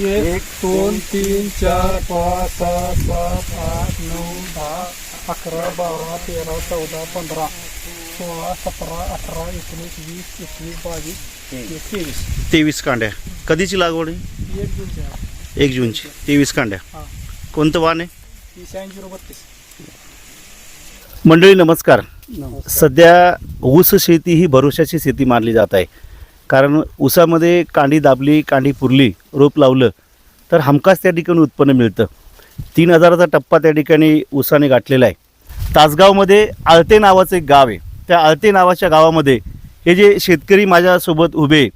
एक दोन तीन चार पाच सहा सात आठ नऊ दहा अकरा बारा तेरा चौदा पंधरा सोळा सतरा अठरा एकोणीस वीस एकवीस बावीस तेवीस तेवीस कांड्या. कधीची लागवड आहे? एक जूनच्या एक जूनची. तेवीस कांड्या. हां. कोणतं वाण आहे? बत्तीस. मंडळी नमस्कार. सध्या ऊस शेती ही भरोशाची शेती मानली जात आहे. कारण ऊसामध्ये कांडी दाबली कांडी पुरली रोप लावलं तर हमखास त्या ठिकाणी उत्पन्न मिळतं. तीन हजाराचा टप्पा त्या ठिकाणी ऊसाने गाठलेला आहे. तासगावमध्ये आळते नावाचं एक गाव आहे. त्या आळते नावाच्या गावामध्ये हे जे शेतकरी माझ्यासोबत उभे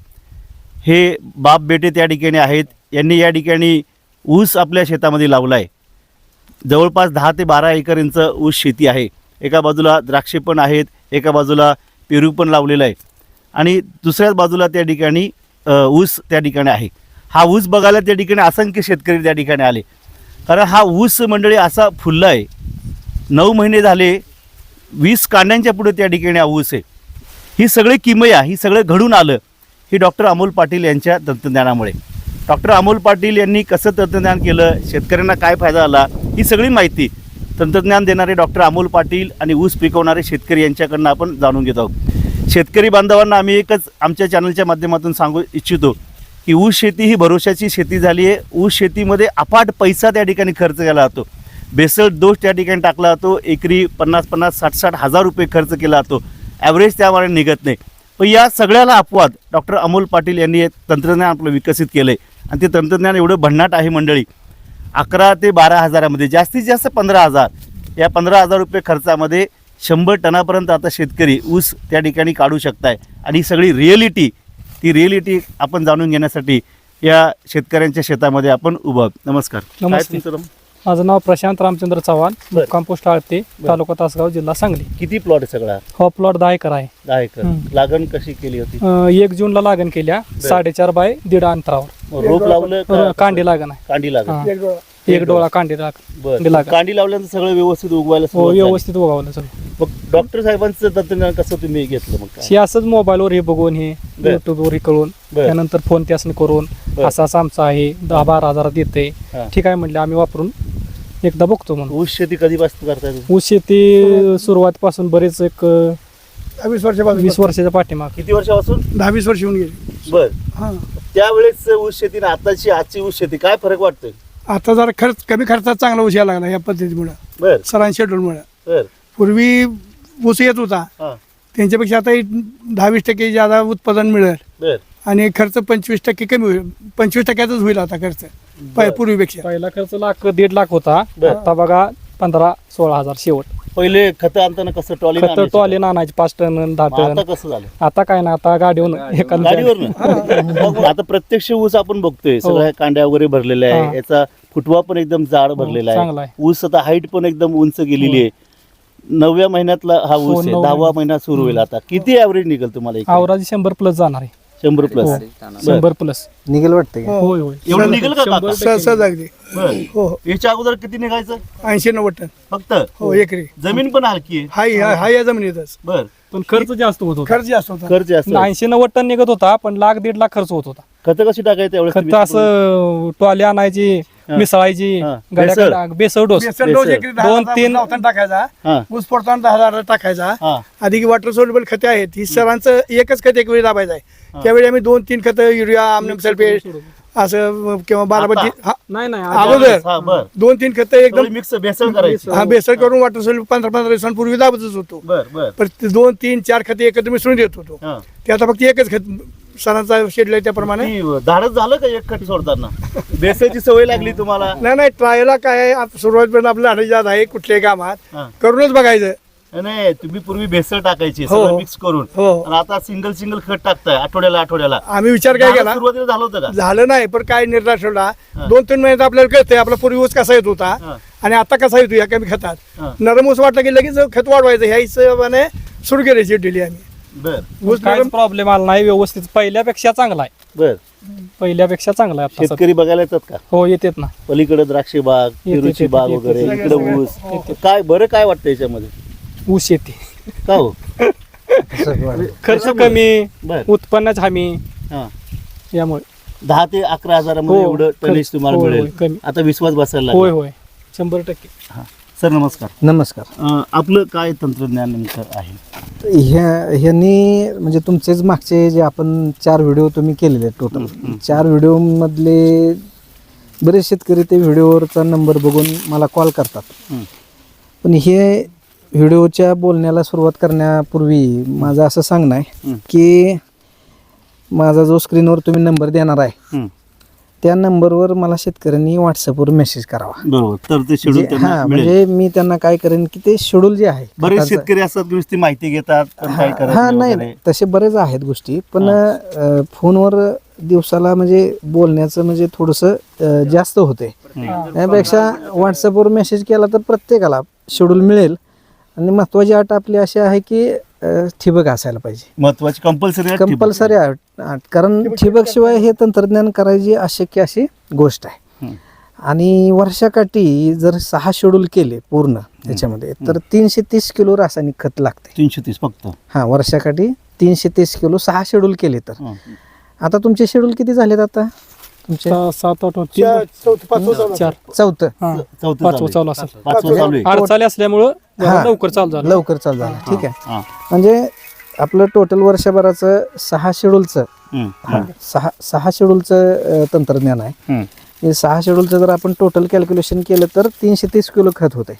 हे बाप बेटे त्या ठिकाणी आहेत. यांनी या ठिकाणी ऊस आपल्या शेतामध्ये लावला आहे. जवळपास दहा ते बारा एकर इंच ऊस शेती आहे. एका बाजूला द्राक्षे पण आहेत एका बाजूला पेरू पण लावलेला आहे. आणि दुसऱ्याच बाजूला त्या ठिकाणी ऊस त्या ठिकाणी आहे. हा ऊस बघायला त्या ठिकाणी असंख्य शेतकरी त्या ठिकाणी आले. कारण हा ऊस मंडळी असा फुलला आहे. नऊ महिने झाले वीस कांड्यांच्या पुढे त्या ठिकाणी हा ऊस आहे. ही सगळी किमया ही सगळं घडून आलं ही डॉक्टर अमोल पाटील यांच्या तंत्रज्ञानामुळे. डॉक्टर अमोल पाटील यांनी कसं तंत्रज्ञान केलं शेतकऱ्यांना काय फायदा आला ही सगळी माहिती तंत्रज्ञान देणारे डॉक्टर अमोल पाटील आणि ऊस पिकवणारे शेतकरी यांच्याकडनं आपण जाणून घेत आहोत. शेतकरी बांधवांना आम्ही एकच आमच्या चॅनलच्या माध्यमातून सांगू इच्छितो की ऊस शेती ही भरोशाची शेती झाली आहे. ऊस शेतीमध्ये अफाट पैसा त्या ठिकाणी खर्च केला जातो. बेसळ दोष त्या ठिकाणी टाकला जातो. एकरी पन्नास पन्नास साठ साठ हजार रुपये खर्च केला जातो. ॲव्हरेज त्यामुळे निघत नाही. पण या सगळ्याला अपवाद डॉक्टर अमोल पाटील यांनी तंत्रज्ञान आपलं विकसित केलं आहे आणि ते तंत्रज्ञान एवढं भन्नाट आहे मंडळी. अकरा ते बारा हजारामध्ये जास्तीत जास्त पंधरा हजार. या पंधरा हजार रुपये खर्चामध्ये शंभर टनापर्यंत आता शेतकरी ऊस त्या ठिकाणी काढू शकताय. आणि ही सगळी रिअलिटी ती रिअलिटी आपण जाणून घेण्यासाठी या शेतकऱ्यांच्या शेतामध्ये आपण उभं आहोत. नमस्कार. तुमचं नाव? माझं नाव प्रशांत रामचंद्र चव्हाण. कंपोस्ट आळते तालुका तासगाव जिल्हा सांगली. किती प्लॉट आहे सगळा? हा प्लॉट दहा एकर आहे. दहा एकर. लागण कशी केली होती? एक जूनला लागण केल्या साडेचार बाय दीड अंतरावर. रोप लावलं कांडी लागण आहे. कांडी लागण. हा. एक डोळा कांडी बरं. लागण. कांडी लावल्यानंतर सगळं व्यवस्थित उगवायला हो सुरुवात झाली. व्यवस्थित उगवलं सगळं. मग डॉक्टर साहेबांचं तंत्रज्ञान कसं तुम्ही घेतलं मग काय? हे असंच मोबाईलवर हे बघून हे बर. युट्यूबवर हे कळून बर. त्यानंतर फोन त्यासनं करून बर. असं असं आमचं आहे दहा बारा हजारात येते. हा. ठीक आहे म्हणले आम्ही वापरून एकदा बघतो म्हणून. ऊस शेती कधीपासून करताय तुम्ही? ऊस शेती सुरुवातीपासून बरेच एक अं, वीस वर्षापासून वीस वर्षाच्या पाठीमाग. किती वर्षापासून? दहा वीस वर्ष होऊन गेली. बर. हा. त्यावेळेस ऊस शेती आणि आताची आजची ऊस शेती काय फरक वाटतोय? आता जरा खर्च कमी खर्चात चांगला ऊस यायला लागला या पद्धतीमुळे. बर. सरांनी शेड्यूलमुळे बर. पूर्वी ऊस येत होता. हा. त्यांच्यापेक्षा आता दहा वीस टक्के ज्यादा उत्पादन मिळेल. बर. आणि खर्च पंचवीस टक्के कमी होईल. पंचवीस टक्क्यातच होईल आता खर्च. बर. पूर्वीपेक्षा. पहिला खर्च लाख दीड लाख होता. बर. आता बघा पंधरा सोळा हजार शेवट. पहिले खत आणताना कसं ट्रॉली खत टॉली आणायची पाच टन दहा आता टन. कसं झालं? आता काय ना आता गाडीवर एका गाडीवर आता प्रत्यक्ष ऊस आपण बघतोय. सगळ्या कांड्या वगैरे भरलेल्या हो. हा. आहे याचा फुटवा पण एकदम जाड भरलेला चांगला आहे. ऊस आता हाईट पण एकदम उंच गेलेली आहे. नवव्या महिन्यातला हा हो, ऊस आहे. दहावा महिने. सुरू होईल आता. किती ऍव्हरेज निघेल तुम्हाला? आवराजी शंभर प्लस जाणार आहे. शंभर प्लस. हो. शंभर प्लस. निघेल वाटतं हो. होय होय. एवढं निघेल का काका? सहज सहज अगदी. बरं. हो हो. याच्या अगोदर किती निघायचं? ऐंशी नव्वद टन. फक्त? हो एकरी. जमीन पण हलकी आहे. हाय हाय हाय या जमिनीतच. बर. पण खर्च जास्त होत होता. खर्च जास्त होता. खर्च जास्त ऐंशी नव्वद टन निघत होता पण लाख दीड लाख खर्च होत होता. खत कशी टाकायचं त्यावेळेस खत? असं टॉली आणायची. मिसळायची हा. बेसळ. गाड्या- बेसळ डोस. बेसन डोस बेसन. एकरी दहा दोन, हजार तीन- लावताना टाकायचा. ऊस पडताना दहा हजार टाकायचा. हा. अधिक वॉटर सोल्युबल खते आहेत ही सरांचं एकच खत एक वेळी दाबायचं आहे. त्यावेळी आम्ही दोन तीन खतं युरिया आमनम सल्फेट असं किंवा बारामती? हा. नाही नाही अगोदर हा बर. दोन तीन खतं एकदम मिक्स बेसन करायचं. हा बेसर करून वॉटर सोल्युबल पंधरा पंधरा दिवसांपूर्वी दाबतच होतो. बर बर. पण ते दोन तीन चार खते एकत्र मिसळून देत होतो. हा. ते आता फक्त एकच खत सरांचा शेड्यूल आहे त्याप्रमाणे. ती धाडच झालं का एक खट सोडताना? बेसाची सवय लागली तुम्हाला? नाही नाही ट्रायला काय आहे, आप- सुरुवातीपर्यंत आपलं अडीजात आहे कुठल्याही कामात. हा. करूनच बघायचं. नाही तुम्ही पूर्वी भेसळ टाकायची हो. मिक्स करून. हो. आणि आता सिंगल सिंगल खत टाकताय आठवड्याला आठवड्याला. आम्ही विचार काय केला? सुरुवातीला झालं होतं का? झालं नाही पण काय निर्धार ठेवला. दोन तीन महिन्यात आपल्याला कळतंय आपला पूर्वी ऊस कसा येत होता हा. आणि आता कसा येतो या कमी खतात. हा. नरम ऊस वाटलं की लगेच खत वाढवायचं ह्या हिशोबाने सुरू केली शेड्यूल आम्ही. बर. ऊस काहीच नरम प्रॉब्लेम आला नाही व्यवस्थित पहिल्यापेक्षा चांगला आहे. बर. पहिल्यापेक्षा चांगला आहे आता सध्या. शेतकरी बघायला येतात का? हो येतेत ना. पलीकडे द्राक्षी बाग येते, पेरूची येते, बाग येते, वगैरे. इकडे सगळं, ऊस सगळं. काय बरं काय वाटतं याच्यामध्ये? ऊस येते. का हो? खर्च कमी बर. उत्पन्नाच हमी. हा. यामुळे. दहा ते अकरा हजारामध्ये हो, एवढं. टनेज तुम्हाला होय, मिळेल. कमी. आता विश्वास बसायला होय लागला. होय. शंभर टक्के. हा. सर नमस्कार नमस्कार अं, आपलं काय तंत्रज्ञान नेमकं आहे ह्या ह्यांनी म्हणजे तुमचेच मागचे जे आपण चार व्हिडिओ तुम्ही केलेले टोटल चार व्हिडिओमधले बरेच शेतकरी ते व्हिडिओवरचा नंबर बघून मला कॉल करतात हं. पण हे व्हिडिओच्या बोलण्याला सुरुवात करण्यापूर्वी माझं असं सांगणं आहे हं. की माझा जो स्क्रीनवर तुम्ही नंबर देणार आहे हं. त्या नंबरवर मला शेतकऱ्यांनी व्हॉट्सअपवर मेसेज करावा. बरोबर. तर ते शेड्यूल त्यांना हा मिळेल. म्हणजे मी त्यांना काय करेन की ते शेड्यूल जे आहे बरेच खताचं- शेतकरी असतात की नुसती माहिती घेतात काय हा नाही. तसे बरेच आहेत गोष्टी पण अ, फोनवर दिवसाला म्हणजे बोलण्याचं म्हणजे थोडंसं जास्त होते. त्यापेक्षा व्हॉट्सअपवर मेसेज केला तर प्रत्येकाला शेड्यूल मिळेल. आणि महत्वाची अट आपली अशी आहे की ठिबक असायला पाहिजे. महत्वाची कंपल्सरी कंपल्सरी अट कारण ठिबक शिवाय हे तंत्रज्ञान करायची अशक्य अशी गोष्ट आहे. आणि वर्षाकाठी जर सहा शेड्यूल केले पूर्ण त्याच्यामध्ये तर तीनशे तीस किलो रासायनिक खत लागते. तीनशे तीस फक्त? हा वर्षाकाठी तीनशे तीस किलो सहा शेड्यूल केले तर. आता तुमचे शेड्यूल किती झालेत आता? तुमचे? सहा- सात आठ. चार- चौथं पाचवं चालू चार चौथं. हा. चौथं पाचवं चालू चालू आहे. असेल पाचवं चालू आहे. अडचाली असल्यामुळं जरा हा. लवकर चालू झालं. लवकर चालू झालं. ठीक आहे. हा. म्हणजे आपलं टोटल वर्षभराचं सहा शेड्यूलचं सहा सहा शेड्यूलचं अं, तंत्रज्ञान आहे. हं. हे सहा शेड्यूलचं जर आपण टोटल कॅल्क्युलेशन केलं तर तीनशे तीस किलो खत होते.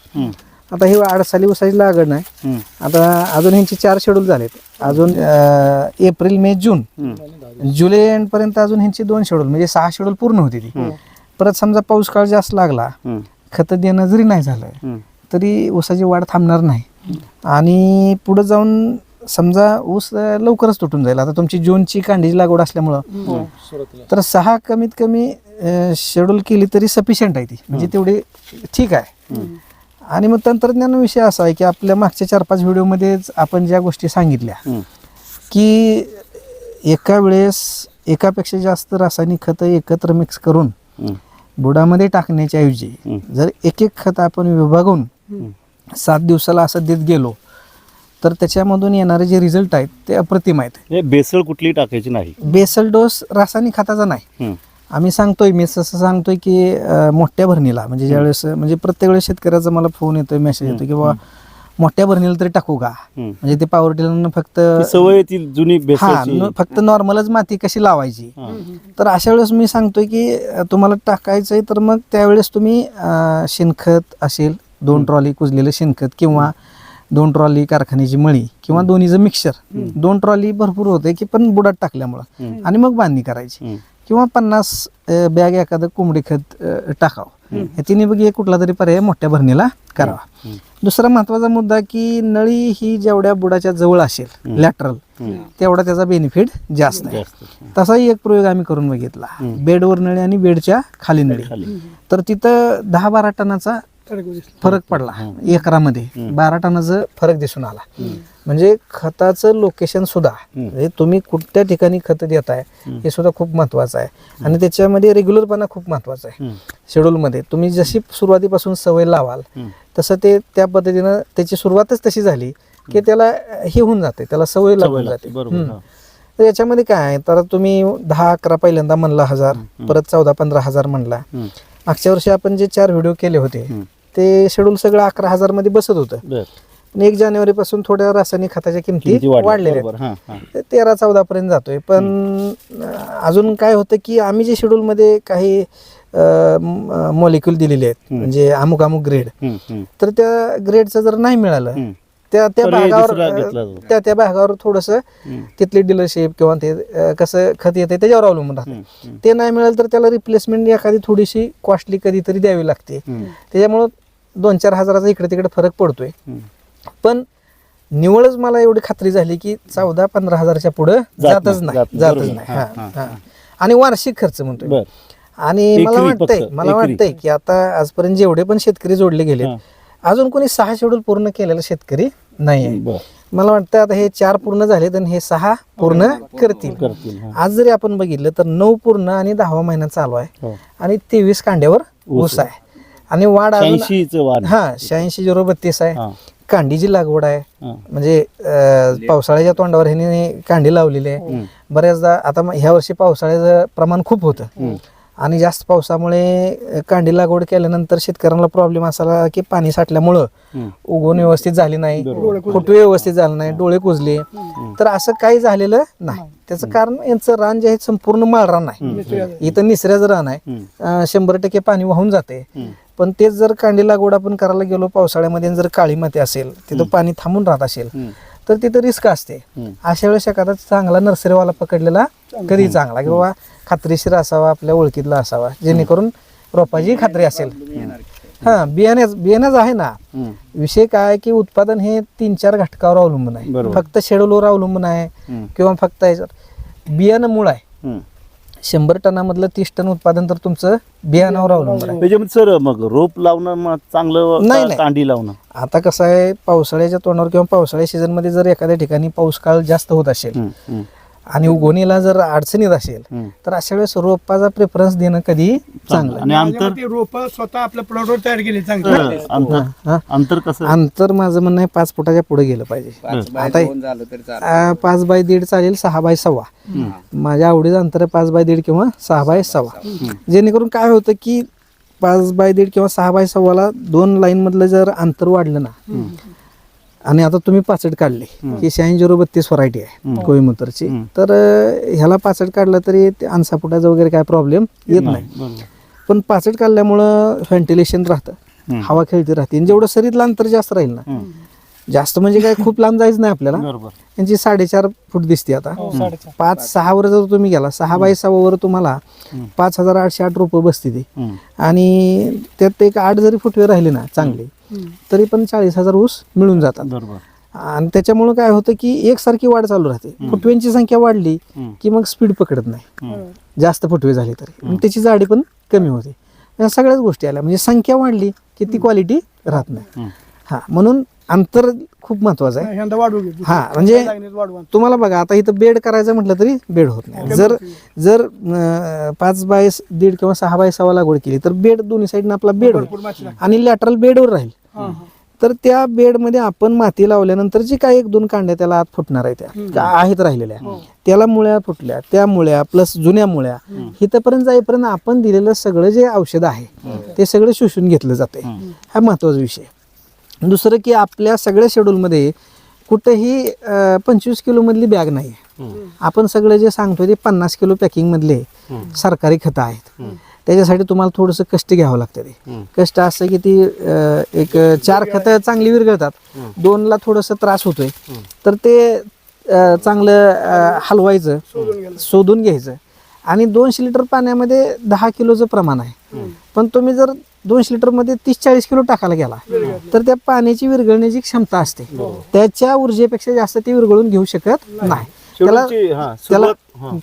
आता ही अडसाली उसाची लागण आहे. हं. आता अजून ह्यांची चार शेड्यूल झालेत. अजून एप्रिल मे जून. हं. जुलै एंड पर्यंत अजून ह्यांची दोन शेड्यूल म्हणजे सहा शेड्यूल पूर्ण होती ती. परत समजा पाऊस काळ जास्त लागला हं. खत देणं जरी नाही झालं हं. तरी ऊसाची वाढ थांबणार नाही. आणि पुढे जाऊन समजा ऊस लवकरच तुटून जाईल. आता तुमची जूनची कांडीची लागवड असल्यामुळं. तर सहा कमीत कमी शेड्यूल केली तरी सफिशियंट आहे ती. म्हणजे तेवढी ठीक आहे. आणि मग तंत्रज्ञान विषय असा आहे की आपल्या मागच्या चार पाच व्हिडिओमध्येच आपण ज्या गोष्टी सांगितल्या. की एका वेळेस एकापेक्षा जास्त रासायनिक खतं एकत्र मिक्स करून. बुडामध्ये टाकण्याच्या ऐवजी. जर एक एक खत आपण विभागून सात दिवसाला असं देत गेलो तर त्याच्यामधून येणारे जे रिझल्ट आहेत ते अप्रतिम आहेत बेसळ कुठली टाकायची नाही बेसल डोस रासायनिक खताचा नाही. आम्ही सांगतोय मी असं सांगतोय की मोठ्या भरणीला म्हणजे ज्यावेळेस म्हणजे प्रत्येक वेळेस शेतकऱ्याचा मला फोन येतोय मेसेज येतो की बाबा मोठ्या भरणीला तरी टाकू का. म्हणजे ते पॉवर टिलरनं फक्त सवय ती जुनी हा फक्त नॉर्मलच माती कशी लावायची. तर अशा वेळेस मी सांगतोय की तुम्हाला टाकायचंय तर मग त्यावेळेस तुम्ही शेणखत असेल दोन ट्रॉली कुजलेलं शेणखत किंवा दोन ट्रॉली कारखान्याची मळी किंवा दोन्हीचं मिक्सर दोन ट्रॉली भरपूर होते की पण बुडात टाकल्यामुळं. आणि मग बांधणी करायची. हं. किंवा पन्नास बॅग एखादं कोंबडी खत टाकावं. या तिन्ही एक कुठला तरी पर्याय मोठ्या भरणीला करावा. दुसरा महत्त्वाचा मुद्दा की नळी ही जेवढ्या बुडाच्या जवळ असेल लॅटरल तेवढा त्याचा बेनिफिट जास्त आहे. तसाही एक प्रयोग आम्ही करून बघितला. बेडवर नळी आणि बेडच्या खाली नळी. तर तिथं दहा बारा टनाचा फरक पडला. एकरामध्ये बारा टनाचा फरक दिसून आला. म्हणजे खताचं लोकेशन सुद्धा म्हणजे तुम्ही कुठल्या ठिकाणी खत देताय हे सुद्धा खूप महत्वाचं आहे. आणि त्याच्यामध्ये रेग्युलरपणा खूप महत्त्वाचा आहे. हं. शेड्यूलमध्ये तुम्ही जशी सुरुवातीपासून सवय लावाल हं. तसं ते त्या पद्धतीनं त्याची सुरुवातच तशी झाली की त्याला हे होऊन जाते त्याला सवय लागते, जाते. बरोबर. तर याच्यामध्ये काय आहे? तर तुम्ही दहा अकरा पहिल्यांदा म्हणला हजार परत चौदा पंधरा हजार म्हणला. मागच्या वर्षी आपण जे चार व्हिडिओ केले होते. ते शेड्यूल सगळं अकरा हजारमध्ये बसत होतं आणि एक जानेवारी पासून थोड्या रासायनिक खताच्या किमती. वाढलेल्या. आहेत. तेरा चौदा पर्यंत जातोय पण अजून काय होतं की आम्ही जे शेड्यूल मध्ये काही मॉलिक्युल दिलेले आहेत म्हणजे अमुक अमुक ग्रेड. तर त्या ग्रेडचं जर नाही मिळालं. त्या त्या भागावर. त्या त्या भागावर थोडस. तिथली डीलरशिप किंवा ते कसं खत येते त्याच्यावर अवलंबून राहते. ते नाही मिळालं तर त्याला रिप्लेसमेंट एखादी थोडीशी कॉस्टली कधीतरी द्यावी लागते. त्याच्यामुळं दोन चार हजाराचा इकडे तिकडे फरक पडतोय. पण निवळच मला एवढी खात्री झाली की चौदा पंधरा हजारच्या पुढे जात जातच नाही, नाही जात- जातच. नाही. आणि वार्षिक खर्च म्हणतोय आणि मला वाटतंय मला. वाटतंय की आता आजपर्यंत जेवढे पण शेतकरी जोडले गेले. अजून कोणी सहा शेड्यूल पूर्ण केलेला शेतकरी नाही आहे मला वाटतं आता हे चार पूर्ण झाले तर हे सहा पूर्ण करतील. आज जरी आपण बघितलं तर नऊ पूर्ण आणि दहावा महिना चालू आहे हो. आणि तेवीस कांड्यावर ऊस आहे आणि वाढ अजून हा शहाऐंशी झिरो बत्तीस आहे. हा. कांडी जी लागवड आहे. हं. म्हणजे अं, पावसाळ्याच्या तोंडावर ह्याने कांडी लावलेली आहे. बऱ्याचदा आता म- ह्या वर्षी पावसाळ्याचं प्रमाण खूप होतं. आणि जास्त पावसामुळे अं, कांडी लागवड केल्यानंतर शेतकऱ्यांना प्रॉब्लेम असाला की पाणी साठल्यामुळं. उगवण व्यवस्थित झाली नाही. फुटवे व्यवस्थित झालं नाही. डोळे कुजले. तर असं काही झालेलं नाही. त्याचं कारण यांचं रान जे आहे संपूर्ण माळरान आहे इथं निसऱ्याचं रान आहे. अं, शंभर टक्के पाणी वाहून जाते. पण तेच जर कांडी लागवड आपण करायला गेलो पावसाळ्यामध्ये जर काळी माती असेल तिथं पाणी थांबून राहत असेल. तर तिथं रिस्क असते. अशा वेळेस एखादा चांगला नर्सरीवाला पकडलेला कधी चांगला की बाबा खात्रीशीर असावा आपल्या ओळखीतला असावा जेणेकरून रोपाची खात्री असेल हा बियाण्याच बियाण्याच आहे ना. विषय काय आहे की उत्पादन हे तीन चार घटकावर अवलंबून आहे. फक्त शेड्यूलवर अवलंबून आहे. किंवा फक्त याच्यावर बियाणं मूळ आहे. शंभर टनामधलं तीस टन उत्पादन तर तुमचं बियाणावर अवलंबून आहे त्याच्यामध्ये सर मग रोप लावणं मग चांगलं नाही, का नाही. कांडी लावणं आता कसं आहे पावसाळ्याच्या तोंडावर किंवा पावसाळ्या सीझनमध्ये जर एखाद्या ठिकाणी पाऊस काळ जास्त होत असेल. आणि उगवणीला जर अडचणीत असेल. तर अशा वेळेस रोपाचा प्रेफरन्स देणं कधी चांगलं आणि अंतर? रोप स्वतः आपल्या प्लॉटवर तयार केली चांगली. अंतर? हा. अंतर कसं? अंतर माझं म्हणणं आहे पाच फुटाच्या पुढे गेलं पाहिजे. आता आ, पाच बाय दीड चालेल सहा बाय सव्वा. माझ्या आवडीचं अंतर आहे पाच बाय दीड किंवा सहा बाय सव्वा. जेणेकरून काय होतं की पाच बाय दीड किंवा सहा बाय सव्वाला दोन लाईन मधलं जर अंतर वाढलं ना आणि आता तुम्ही पाचट काढले. ही शहाऐंशी झिरो बत्तीस व्हरायटी आहे कोईमुतरची तर ह्याला पाचट काढलं तरी अनसापुटाचा वगैरे काय प्रॉब्लेम येत नाही. पण पाचट काढल्यामुळं व्हेंटिलेशन राहतं. हवा खेळती राहते. आणि जेवढं शरीरला अंतर जास्त राहील ना. जास्त म्हणजे काय खूप लांब जायचं नाही आपल्याला. बरोबर. यांची साडेचार फूट दिसते आता. साडेचार. पाच सहा वर जर तुम्ही गेला सहा बाय सहा वर तुम्हाला पाच हजार आठशे आठ रुपये बसते ती. हं. आणि त्यात एक आठ जरी फुटवे राहिले ना चांगले तरी पण चाळीस हजार ऊस मिळून जातात. बरोबर. आणि त्याच्यामुळं काय होतं की एकसारखी वाढ चालू राहते. फुटव्यांची संख्या वाढली हं. की मग स्पीड पकडत नाही. हं. जास्त फुटवे झाले तरी. आणि त्याची जाडी पण कमी होते. या सगळ्याच गोष्टी आल्या. म्हणजे संख्या वाढली की ती क्वालिटी राहत नाही. हं. हा म्हणून अंतर खूप महत्वाचं आहे. घे. हा म्हणजे तुम्हाला बघा आता इथं बेड करायचं म्हटलं तरी बेड होत नाही. जर जर अं, पाच बाय स- दीड किंवा सहा बाय सहा लागवड केली तर बेड दोन्ही साईडनं आपला बेड होईल. आणि लॅटरल बेडवर राहील. तर त्या बेडमध्ये आपण माती लावल्यानंतर जी काही एक दोन कांड्या त्याला आत फुटणार आहे त्या. का आहेत राहिलेल्या. त्याला मुळ्या फुटल्या त्या मुळ्या प्लस जुन्या मुळ्या. इथपर्यंत जाईपर्यंत आपण दिलेलं सगळं जे औषध आहे ते सगळं शोषून घेतलं जाते हा महत्त्वाचा विषय दुसरं की आपल्या सगळ्या शेड्यूलमध्ये कुठेही पंचवीस किलो मधली बॅग नाही. आपण सगळं जे सांगतो ते पन्नास किलो पॅकिंग मधले सरकारी खतं आहेत. त्याच्यासाठी तुम्हाला थोडंसं कष्ट घ्यावं लागतं ते. कष्ट असं की ती एक चार खतं चांगली विरघळतात. दोनला थोडंसं त्रास होतोय. तर ते चांगलं हलवायचं शोधून घ्यायचं. आणि दोनशे लिटर पाण्यामध्ये दहा किलोचं प्रमाण आहे. पण तुम्ही जर दोनशे लिटरमध्ये तीस चाळीस किलो टाकायला गेला तर त्या पाण्याची विरघळण्याची क्षमता असते. त्याच्या ऊर्जेपेक्षा जास्त ती विरघळून घेऊ शकत नाही. त्याला त्याला हा.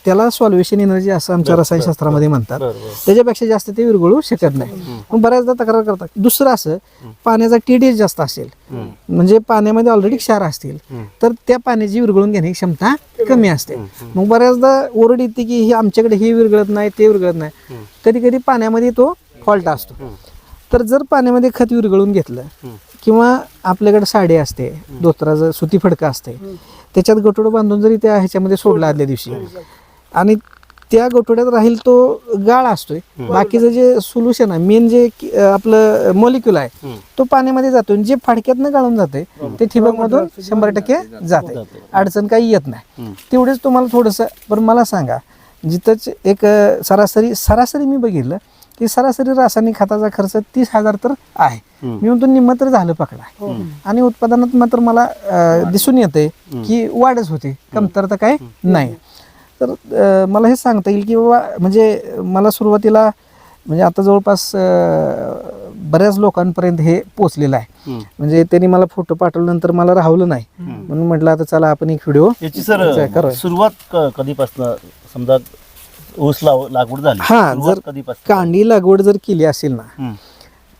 त्याला सॉल्व्हेशन एनर्जी असं आमच्या रसायनशास्त्रामध्ये म्हणतात. त्याच्यापेक्षा जास्त ते विरघळू शकत नाही. मग बऱ्याचदा तक्रार करतात. दुसरं असं पाण्याचा टीडीएस जास्त असेल. म्हणजे पाण्यामध्ये ऑलरेडी क्षार असतील. तर त्या पाण्याची विरघळून घेण्याची क्षमता कमी असते. मग बऱ्याचदा ओरड येते की ही आमच्याकडे हे विरघळत नाही ते विरघळत नाही. कधी कधी पाण्यामध्ये तो फॉल्ट असतो. तर जर पाण्यामध्ये खत विरघळून घेतलं किंवा आपल्याकडे साडी असते धोत्राचं सुती फडकं असते त्याच्यात गटोड बांधून जरी त्या ह्याच्यामध्ये सोडला आदल्या दिवशी. आणि त्या गटोड्यात राहील तो गाळ असतोय. बाकीचं जे सोल्युशन आहे मेन जे आपलं मॉलिक्युल आहे तो पाण्यामध्ये जातो आणि जे फाडक्यातनं गाळून जाते ते ठिबक मधून शंभर टक्के जाते अडचण काही येत नाही. तेवढेच तुम्हाला थोडंसं बरं मला सांगा जिथंच एक सरासरी सरासरी मी बघितलं की सरासरी रासायनिक खताचा खर्च तीस हजार तर आहे. मी म्हणतो निम्म तर झालं पकडा. आणि उत्पादनात मात्र मला दिसून येते की वाढच होते. कमतरता काय नाही. तर मला हे सांगता येईल की बाबा म्हणजे मला सुरुवातीला म्हणजे आता जवळपास बऱ्याच लोकांपर्यंत हे पोचलेलं आहे. म्हणजे त्यांनी मला फोटो पाठवल्यानंतर मला राहवलं नाही. म्हणून म्हटलं आता चला आपण एक व्हिडिओ याची सर करूया. सुरुवात कधीपासून? समजा ऊस लाव लागवड झाली हा सुरुवात जर कधीपासून कांडी लागवड जर केली असेल ना हं.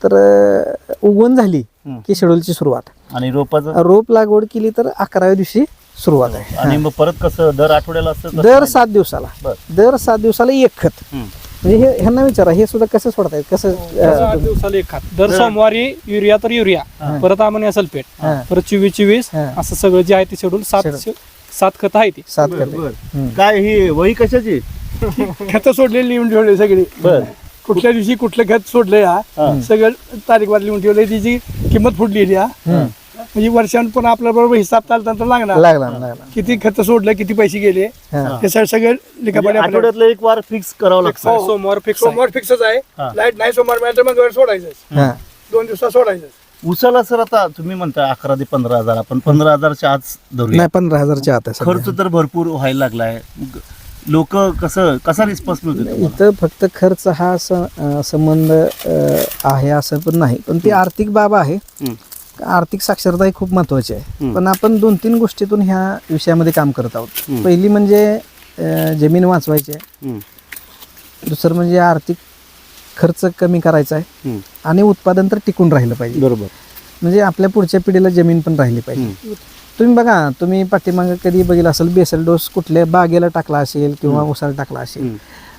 तर अं, उगवण झाली. की शेड्यूलची सुरुवात आणि रोपाचं रोप लागवड केली तर अकराव्या दिवशी सुरुवात आहे आणि मग परत कसं दर आठवड्याला असतं कसं दर? सात दिवसाला बर. दर सात दिवसाला एक खत हं. म्हणजे हे ह्यांना विचारा हे सुद्धा कसं सोडतायत कसं अं, दिवसाला एक खात दर सोमवारी युरिया तर युरिया परत अमोनिया सल्फेट हा. परत चोवीस चोवीस हा. असं सगळं जे आहे ते शेड्यूल सात. सात खत आहे ती. सात बरं, बरं. काय ही वही कशाची? खतं सोडलेली लिहून ठेवले सगळी. बर. कुठल्या दिवशी कुठलं खत सोडलंय हा. हा. सगळं तारीखवार लिहून ठेवलंय. तिची किंमत फुटलेली हा. म्हणजे वर्षान पण आपल्या बरोबर हिसाब चालताना लागणार. लागला लागला किती खत सोडलं किती पैसे गेले हा. हे सगळं सगळं लिखापाडी म्हणजे आपल्याला आठवड्यातलं एक वार फिक्स करावं लागतं. हो. सोमवार फिक्स सोमवार फिक्सच आहे. हा. लाइट नाही सोमवार मिळालं तर मग सोडायचं हा. दोन दिवसात सोडायचं उसाला सर आता तुम्ही म्हणता अकरा ते पंधरा हजार आपण पंधरा हजारच्या आज धरूया नाही पंधरा हजारच्या आत आहे सध्या. खर्च तर भरपूर व्हायला लागलाय लोक कसं कसा रिस्पॉन्स मिळतो? इथं फक्त खर्च हा स- अं, संबंध अं, आहे असं पण नाही पण ती आर्थिक बाब आहे. आर्थिक साक्षरता ही खूप महत्वाची आहे. पण आपण दोन तीन गोष्टीतून ह्या विषयामध्ये काम करत आहोत. पहिली म्हणजे अं, जमीन वाचवायची आहे दुसरं म्हणजे आर्थिक खर्च कमी करायचा आहे हं. आणि उत्पादन तर टिकून राहिलं पाहिजे बरोबर म्हणजे आपल्या पुढच्या पिढीला जमीन पण राहिली पाहिजे हं. तुम्ही बघा तुम्ही पाठीमागे कधी बघितलं असेल बेसल डोस कुठल्या बागेला टाकला असेल किंवा उसाला टाकला असेल हं.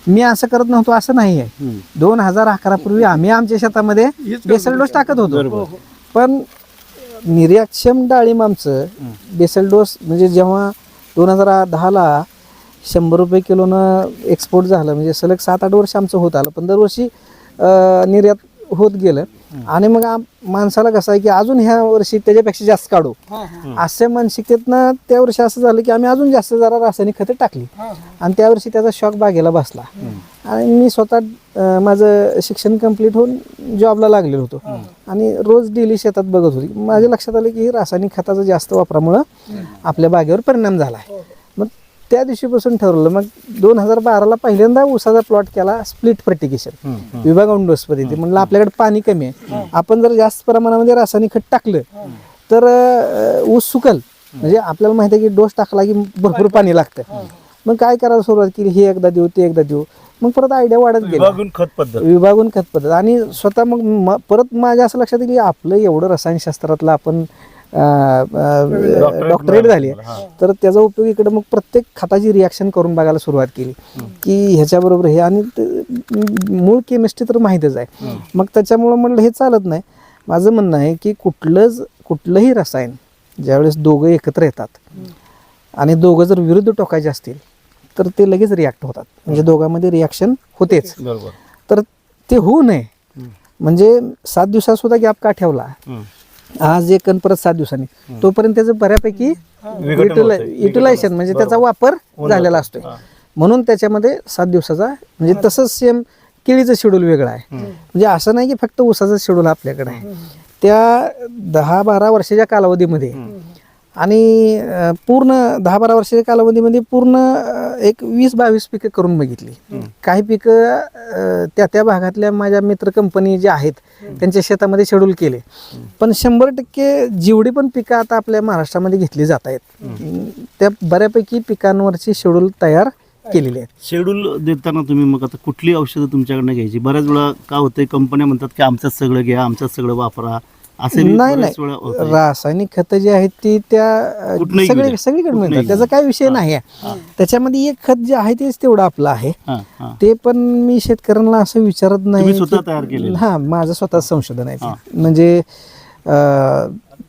मी असं करत नव्हतो असं नाही आहे हं. दोन हजार अकरा पूर्वी आम्ही आमच्या शेतामध्ये बेसल डोस टाकत होतो बरोबर. पण निर्याक्षम डाळिंब आमचं बेसल डोस म्हणजे जेव्हा दोन हजार दहाला शंभर रुपये किलोनं एक्सपोर्ट झालं. म्हणजे सलग सात आठ वर्ष आमचं होत आलं. पण दरवर्षी निर्यात होत गेलं. आणि मग आम- माणसाला कसं आहे की अजून ह्या वर्षी त्याच्यापेक्षा जास्त काढू. अशा मानसिकतेतनं त्या वर्षी असं झालं की आम्ही अजून जास्त जरा रासायनिक खतं टाकली. आणि त्या वर्षी त्याचा शॉक बागेला बसला. आणि मी स्वतः माझं शिक्षण कंप्लीट होऊन जॉबला लागलेलो होतो. आणि रोज डेली शेतात बघत होती. माझ्या लक्षात आलं की हे रासायनिक खताचा जास्त वापरामुळं आपल्या बागेवर परिणाम झाला आहे. मग त्या दिवशीपासून ठरवलं. मग दोन हजार बाराला पहिल्यांदा ऊसाचा प्लॉट केला स्प्लिट फर्टिगेशन विभागाऊन डोस पद्धती म्हणलं आपल्याकडे पाणी कमी आहे. आपण जर जास्त प्रमाणामध्ये रासायनिक खत टाकलं तर ऊस सुकल. म्हणजे आपल्याला माहिती आहे की डोस टाकला की भरपूर पाणी लागतं. मग काय करायला सुरुवात केली? हे एकदा देऊ ते एकदा देऊ. मग परत आयडिया वाढत गेली. विभागून खत पद्धत. विभागून खत पद्धत. आणि स्वतः मग परत माझ्या असं लक्षात येईल की आपलं एवढं रसायनशास्त्रातलं आपण डॉक्टरेट झाली आहे. तर त्याचा उपयोग इकडे मग प्रत्येक खताची रिॲक्शन करून बघायला सुरुवात केली. की ह्याच्याबरोबर हे आणि मूळ केमिस्ट्री तर माहीतच आहे. मग त्याच्यामुळं म्हणलं हे चालत नाही. माझं म्हणणं आहे की कुठलंच कुठलंही रसायन ज्यावेळेस दोघं एकत्र येतात आणि दोघं जर विरुद्ध टोकायचे असतील तर ते लगेच रिॲक्ट होतात. म्हणजे दोघांमध्ये रिॲक्शन होतेच. तर ते होऊ नये. म्हणजे सात दिवसात सुद्धा गॅप का ठेवला. आज एक आणि परत सात दिवसांनी. तोपर्यंत त्याचं बऱ्यापैकी. युटिलायझेशन म्हणजे त्याचा वापर झालेला असतोय. म्हणून त्याच्यामध्ये सात दिवसाचा म्हणजे तसंच सेम केळीचं शेड्यूल वेगळं आहे. म्हणजे असं नाही की फक्त ऊसाचं शेड्यूल आपल्याकडे आहे. त्या दहा बारा वर्षाच्या कालावधीमध्ये आणि पूर्ण दहा बारा वर्षाच्या कालावधीमध्ये पूर्ण एक वीस बावीस पिकं करून बघितली. काही पिकं त्या त्या भागातल्या माझ्या मित्र कंपनी ज्या आहेत त्यांच्या शेतामध्ये शेड्यूल केले. पण शंभर टक्के जेवढी पण पिकं आता आपल्या महाराष्ट्रामध्ये घेतली जात आहेत त्या बऱ्यापैकी पिकांवरची शेड्यूल तयार केलेली आहेत शेड्यूल देताना तुम्ही मग आता कुठली औषधं तुमच्याकडनं घ्यायची? बऱ्याच वेळा काय होतंय कंपन्या म्हणतात की आमच्याच सगळं घ्या आमच्याच सगळं वापरा. असे नाही नाही. रासायनिक खतं जी आहेत ती त्या सगळे. सगळीकडे मिळतात. त्याचा काही विषय नाही आहे. त्याच्यामध्ये एक खत जे आहे तेच तेवढं आपलं आहे. ते पण मी शेतकऱ्यांना असं विचारत नाही? हा माझं स्वतः संशोधन आहे. म्हणजे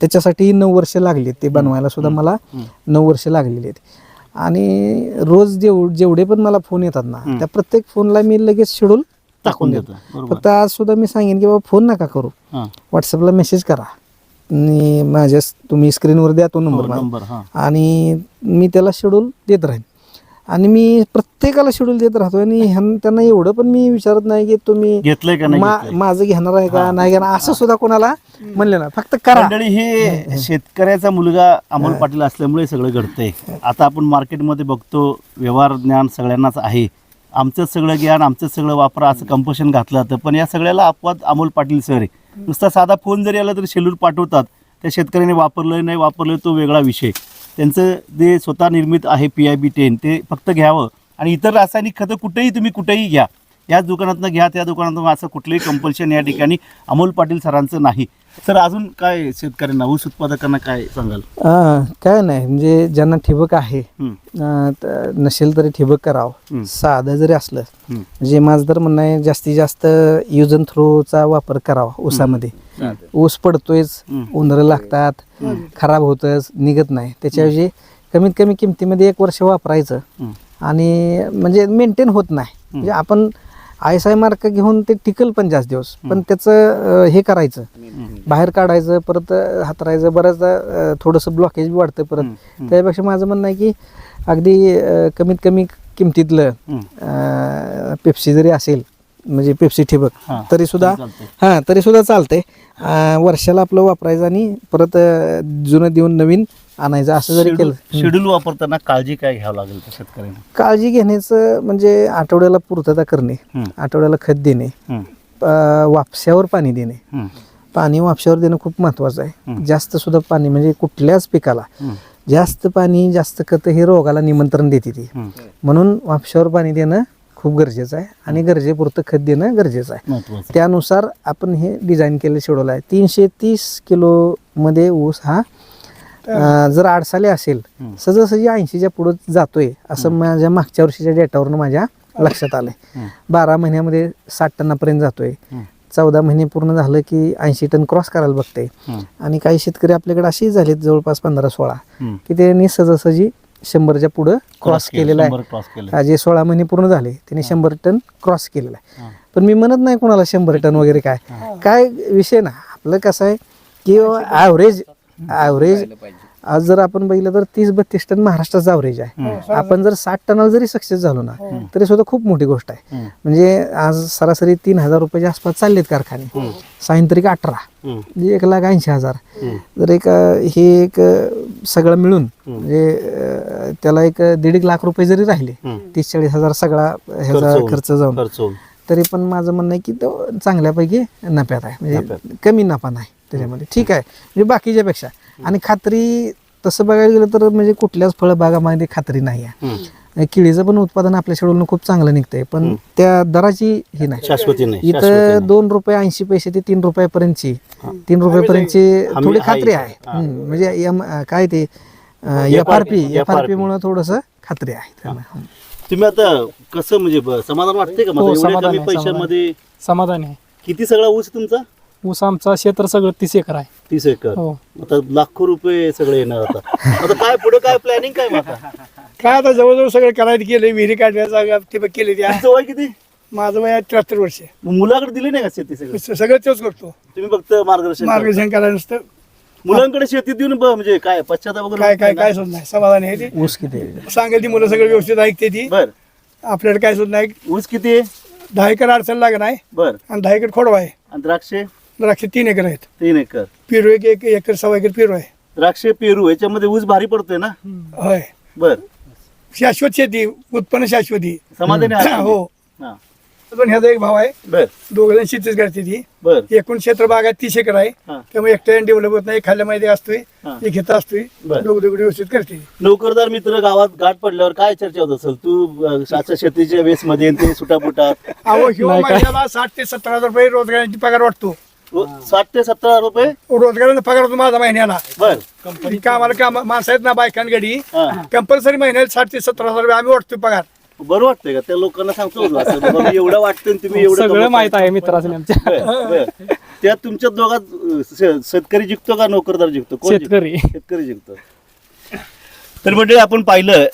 त्याच्यासाठी नऊ वर्ष लागली ते बनवायला सुद्धा मला. नऊ वर्ष लागलेली आहेत. आणि रोज जेव जेवढे पण मला फोन येतात ना त्या प्रत्येक फोनला मी लगेच शेड्यूल टाकून देतो. फक्त आज सुद्धा मी सांगेन की बाबा फोन नका करू. व्हॉट्सअपला मेसेज करा. आणि माझ्या तुम्ही स्क्रीनवर द्या तो नंबर हो, हां. आणि मी त्याला शेड्यूल देत राहीन. आणि मी प्रत्येकाला शेड्यूल देत राहतो आणि त्यांना एवढं पण मी विचारत नाही की तुम्ही घेतलंय का नाही? माझं घेणार आहे का नाही घेणार? असं सुद्धा कोणाला म्हणलं ना फक्त करा. हे शेतकऱ्याचा मुलगा अमोल पाटील असल्यामुळे सगळं घडतंय. आता आपण मार्केटमध्ये बघतो व्यवहार ज्ञान सगळ्यांनाच आहे. आमचंच सगळं ज्ञान आमचंच सगळं वापरा असं कंपोशन घातलं जातं. पण या सगळ्याला अपवाद अमोल पाटील सर आहे. नुसता साधा फोन जरी आला तरी शेलूर पाठवतात. त्या शेतकऱ्याने वापरलं नाही वापरलं तो वेगळा विषय त्यांचं जे स्वतः निर्मित आहे पी आय बी टेन ते फक्त घ्यावं. आणि इतर रासायनिक खतं कुठेही तुम्ही कुठेही घ्या. याच दुकानातनं घ्या त्या दुकानातून असं कुठलंही कंपल्शन या ठिकाणी अमोल पाटील सरांचं नाही. सर अजून काय शेतकऱ्यांना ऊस उत्पादकांना काय सांगाल? अं, काय नाही म्हणजे ज्यांना ठिबक आहे हं, अं, त- नसेल तरी ठिबक करावं. साधं जरी असलं हं. म्हणजे माझं तर म्हणणं आहे जास्तीत जास्त यूज अँड थ्रोचा वापर करावा ऊसामध्ये. चालतंय. ऊस पडतोयच. उंदरं लागतात खराब होतच निघत नाही. त्याच्याऐवजी कमीत कमी किमतीमध्ये एक वर्ष वापरायचं. आणि म्हणजे मेंटेन होत नाही. म्हणजे आपण आय एस आय मार्क घेऊन ते टिकल पण जास्त दिवस. पण त्याचं हे करायचं. बाहेर काढायचं परत हातरायचं बऱ्याचदा थोडंसं ब्लॉकेज बी वाढतं परत. त्यापेक्षा माझं म्हणणं आहे की अगदी कमीत कमी किमतीतलं पेप्सी जरी असेल म्हणजे पेप्सी ठिबक. तरी सुद्धा. हां तरी सुद्धा चालतंय वर्षाला आपलं वापरायचं आणि परत जुनं देऊन नवीन आणायचं असं जरी केलं शेड्यूल वापरताना काळजी काय घ्यावं लागेल शेतकऱ्यांना काळजी घेण्याचं म्हणजे आठवड्याला पूर्तता करणे. आठवड्याला खत देणे वापशावर पाणी देणे पाणी वापशावर देणं खूप महत्त्वाचं आहे. जास्त सुद्धा पाणी म्हणजे कुठल्याच पिकाला जास्त पाणी जास्त खत हे रोगाला निमंत्रण देते ती. म्हणून वापशावर पाणी देणं खूप गरजेचं आहे आणि गरजेपुरतं खत देणं गरजेचं आहे. त्यानुसार आपण हे डिझाईन केलं शेड्यूल आहे. तीनशे तीस किलोमध्ये ऊस हा जर आडसाले असेल. सहजासहजी ऐंशीच्या पुढं जातोय असं माझ्या मागच्या वर्षीच्या डेटावरून माझ्या लक्षात आलंय. बारा महिन्यामध्ये साठ टनापर्यंत जातोय. चौदा महिने पूर्ण झालं की ऐंशी टन क्रॉस करायला बघते आणि काही शेतकरी आपल्याकडे असेही झालेत जवळपास पंधरा सोळा. की त्यांनी सहजासहजी शंभरच्या पुढं क्रॉस केलं, केलेला आहे. जे सोळा महिने पूर्ण झाले त्यांनी शंभर टन क्रॉस केलेला आहे. पण मी म्हणत नाही कोणाला शंभर टन वगैरे काय. काय विषय ना आपलं कसं आहे की ॲव्हरेज ॲव्हरेज आज जर आपण बघितलं तर तीस बत्तीस टन महाराष्ट्राचं ॲव्हरेज आहे. आपण जर साठ टनाला जरी सक्सेस झालो ना तरी सुद्धा खूप मोठी गोष्ट आहे. हं, म्हणजे आज सरासरी तीन हजार रुपयाच्या आसपास चाललेत कारखाने. सायंत्रिक अठरा हं, म्हणजे एक लाख ऐंशी हजार. हं. जर एक हे एक सगळं मिळून म्हणजे त्याला एक दीड एक लाख रुपये जरी राहिले हं. तीस चाळीस हजार सगळा ह्याचा. खर्च जाऊन. तरी पण माझं म्हणणं आहे की तो चांगल्यापैकी नफ्यात आहे. म्हणजे कमी नफा नाही त्याच्यामध्ये. ठीक आहे. म्हणजे बाकीच्यापेक्षा आणि खात्री तसं बघायला गेलं तर म्हणजे कुठल्याच फळबागामध्ये खात्री नाही आहे हं. केळीचं पण उत्पादन आपल्या शेड्यूलनं खूप चांगलं निघतंय पण त्या दराची ही नाही शाश्वती नाही इथं. दोन रुपये ऐंशी पैसे ते तीन रुपयापर्यंतची तीन रुपयापर्यंतची थोडी खात्री. आहे. हम्म, म्हणजे एम काय ते F R P F R P. मुळे थोडस खात्री आहे. तुम्ही आता कसं म्हणजे समाधान वाटते का हो, मला एवढ्या समाधान पैशांमध्ये समाधानी आहे किती सगळा ऊस तुमचा ऊस आमचा क्षेत्र सगळं तीस एकर आहे. तीस एकर. हो. आता लाखो रुपये सगळे येणार आता. आता काय पुढे काय प्लॅनिंग काय आता? काय आता जवळजवळ सगळं करायचं केलं विहिरी काढण्याचा ठिबक केली तुमचं वय किती? माझं वय आहे त्र्याहत्तर वर्ष. मग मुलाकडे दिले नाही का शेती सगळं? स- सगळं तेच करतो. तुम्ही फक्त मार्गदर्शन करा. मार्गदर्शन करायला नसतं. मुलांकडे शेती देऊन ब- म्हणजे काय पश्चाताप वगैरे काय काय नाही काय सुद्धा नाही. समाधान आहे ते. ऊस किती आहे? सांगेल ती मुलं सगळं व्यवस्थित ऐकते ती? बर. आपल्याला काय सुद्धा नाही. ऊस किती आहे? दहा एकर अडचण लागत नाही. बर. आणि दहा एकर खोडवा आहे. आणि द्राक्षे? द्राक्ष तीन एकर आहेत. तीन एकर. पेरू एक एक एकर सव्वा एकर पेरू आहे. द्राक्षे पेरू याच्यामध्ये ऊस भारी पडतोय ना? होय. बर. शाश्वत शेती उत्पन्न शाश्वती. समाधानी आहात तुम्ही? हो. हा. अजून ह्याचा एक भाव आहे. बर. दोघं जण शेतीच करते ती. बर. एकूण क्षेत्र बागात तीस एकर आहे. हा. त्यामुळे एकट्याने डेव्हलप होत नाही खाल्ल्या माहिती असतोय. हा. एक घेता असतोय. बरं. दोघं दोघं व्यवस्थित करते. नोकरदार मित्र गावात गाठ पडल्यावर काय चर्चा होत असेल? तू अं, सातशे शेतीच्या वेस मध्ये ते सुटापुटात? अहो ह्यो महिन्याला साठ ते सत्तर हजार रुपये रोजगाराची पगार वाटतो. साठ ते सत्तर हजार रुपये? रोजगाराचा पगार होतो माझा महिन्याला बर. कंपनी कामाला काम माणसं आहेत ना बायकांगडी हा. कंपल्सरी महिन्याला साठ ते सत्तर हजार रुपये आम्ही वाटतो पगार. बरं वाटतंय का? त्या लोकांना सांगतो ना असं बाबा मी एवढं वाटतं आणि तुम्ही एवढं सगळं कमवताय. माहीत आहे मित्राचं आमच्या. बर, बर. त्यात तुमच्या दोघात अं, शे- शेतकरी जिंकतो का नोकरदार जिंकतो? कोण जिंकतो? शेतकरी. शेतकरी जिंकतो. तर म्हणजे आपण पाहिलं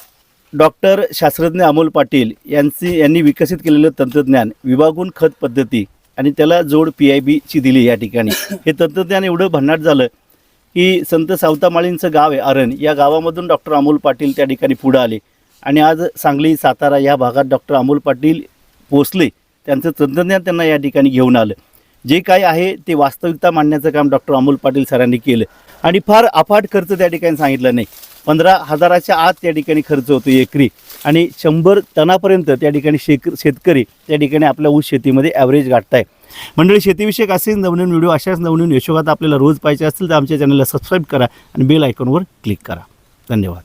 डॉक्टर शास्त्रज्ञ अमोल पाटील यांची यांनी विकसित केलेलं तंत्रज्ञान विभागून खत पद्धती. आणि त्याला जोड पी आय बीची दिली या ठिकाणी. हे तंत्रज्ञान एवढं भन्नाट झालं की संत सावतामाळींचं गाव आहे अरण या गावामधून डॉक्टर अमोल पाटील त्या ठिकाणी पुढं आले. आणि आज सांगली सातारा या भागात डॉक्टर अमोल पाटील पोचले त्यांचं तंत्रज्ञान त्यांना या ठिकाणी घेऊन आलं. जे काय आहे ते वास्तविकता मांडण्याचं काम डॉक्टर अमोल पाटील सरांनी केलं. आणि फार अफाट खर्च त्या ठिकाणी सांगितलं नाही. पंधरा हजाराच्या आत त्या ठिकाणी खर्च होतो एकरी. आणि शंभर टनापर्यंत त्या ठिकाणी शेक शेतकरी त्या ठिकाणी आपल्या ऊस शेतीमध्ये ॲव्हरेज गाठताय. मंडळी शेतीविषयक असेच नवनवीन व्हिडिओ अशाच नवनवीन यशोगात आपल्याला रोज पाहिजे असतील तर आमच्या चॅनलला सबस्क्राईब करा आणि बेल आयकॉनवर क्लिक करा. धन्यवाद.